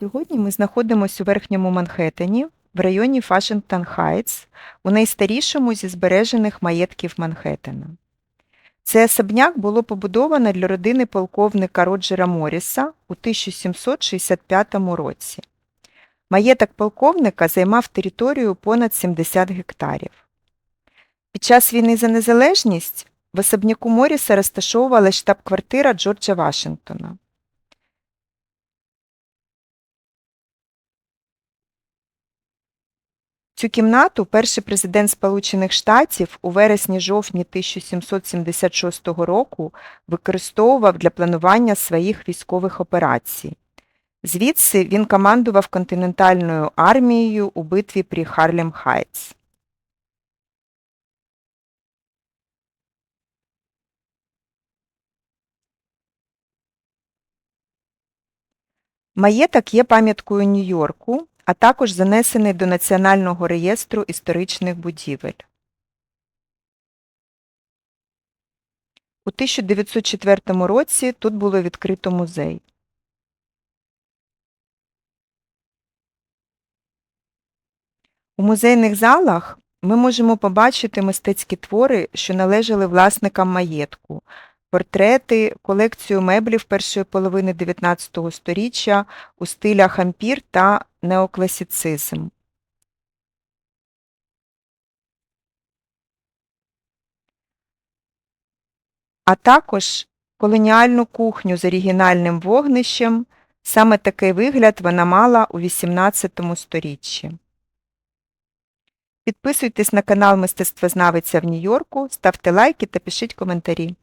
Сьогодні ми знаходимося у верхньому Манхеттені, в районі Фашингтон Хайтс, у найстарішому зі збережених маєтків Манхеттена. Цей особняк було побудовано для родини полковника Роджера Морріса у 1765 році. Маєток полковника займав територію понад 70 гектарів. Під час війни за незалежність в особняку Морріса розташовувалась штаб-квартира Джорджа Вашингтона. Цю кімнату перший президент Сполучених Штатів у вересні-жовтні 1776 року використовував для планування своїх військових операцій. Звідси він командував континентальною армією у битві при Харлем Хайтс. Маєток є пам'яткою Нью-Йорку, а також занесений до Національного реєстру історичних будівель. У 1904 році тут було відкрито музей. У музейних залах ми можемо побачити мистецькі твори, що належали власникам маєтку, портрети, колекцію меблів першої половини 19 століття у стилях ампір та неокласицизм. А також колоніальну кухню з оригінальним вогнищем. Саме такий вигляд вона мала у XVIII сторіччі. Підписуйтесь на канал Мистецтвознавиця в Нью-Йорку, ставте лайки та пишіть коментарі.